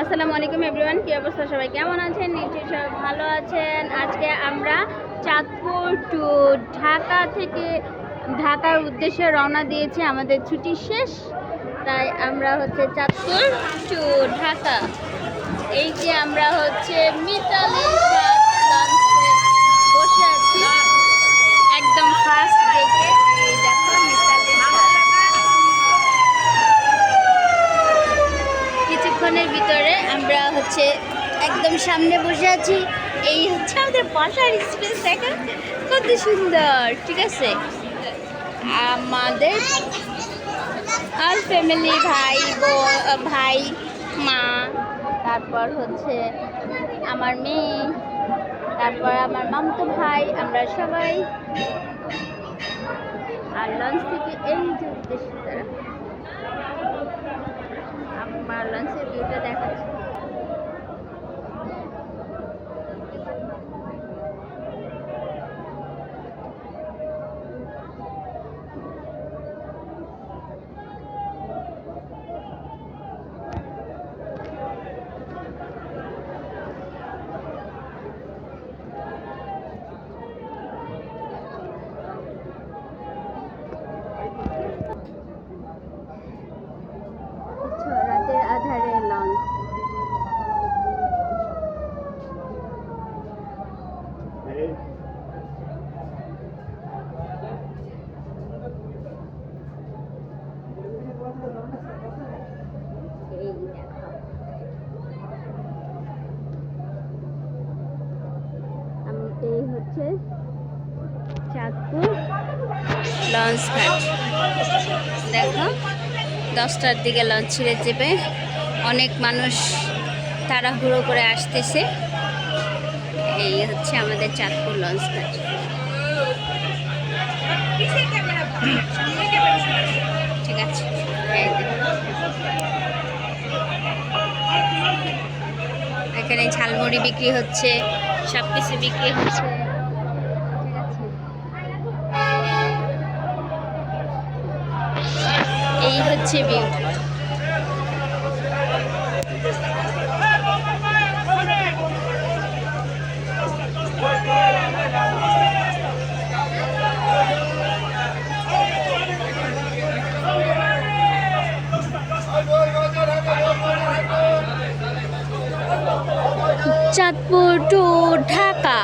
আসসালামু আলাইকুম এভরিওয়ান, কী অবস্থা সবাই? কেমন আছেন? নিশ্চয়ই সবাই ভালো আছেন। আজকে আমরা চাঁদপুর টু ঢাকা থেকে, ঢাকার উদ্দেশ্যে রওনা দিয়েছি আমাদের ছুটি শেষ। তাই আমরা হচ্ছে চাঁদপুর টু ঢাকা। এই যে আমরা হচ্ছে মিতালির সাথে লঞ্চে বসে আছি একদম ফার্স্ট ডেকে এই দেখো মিতালির সাথে কিছুক্ষণের ভিতরে আমরা হচ্ছে, একদম সামনে বসে আছি। এই হচ্ছে আমাদের বাসার স্পেস দেখেন কত সুন্দর, ঠিক আছে? আমাদের আর ফ্যামিলি ভাই ভাই, মা, তারপর হচ্ছে আমার মেয়ে, তারপর আমার মামতো ভাই, আমরা সবাই। আর লঞ্চ থেকে এই যে উদ্দেশ্য তারা আমার লঞ্চের ভিউটা দেখাচ্ছি আচ্ছা, রাতের আধারে লঞ্চ এই দেখো আমি এই হচ্ছে চাঁদপুর লঞ্চ ঘাট দেখো, দশটার দিকে লঞ্চ ছেড়ে যাবে অনেক মানুষ তাড়াহুড়ো করে আসতেছে। এই হচ্ছে আমাদের চাঁদপুর লঞ্চ ঘাট ঠিক আছে। এখানে ঝালমুড়ি বিক্রি হচ্ছে সব কিছু বিক্রি হচ্ছে। চাঁদপুর টু ঢাকা।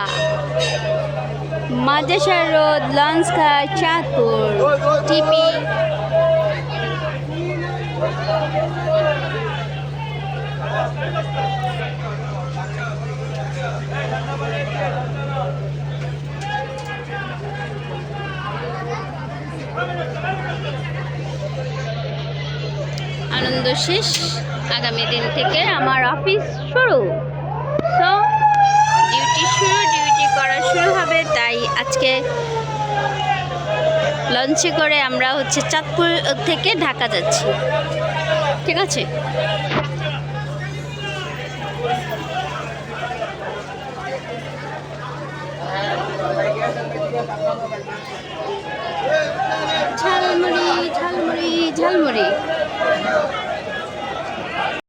মাদেশা রোড লঞ্চ ঘাট চাঁদপুর। টিপি আনন্দ শেষ। আগামী দিন থেকে আমার অফিস শুরু। সো ডিউটি শুরু ডিউটি করা শুরু হবে। তাই আজকে লঞ্চে করে আমরা হচ্ছে চাঁদপুর থেকে ঢাকা যাচ্ছি। ঠিক আছে ঝালমুড়ি ঝালমুড়ি ঝালমুড়ি।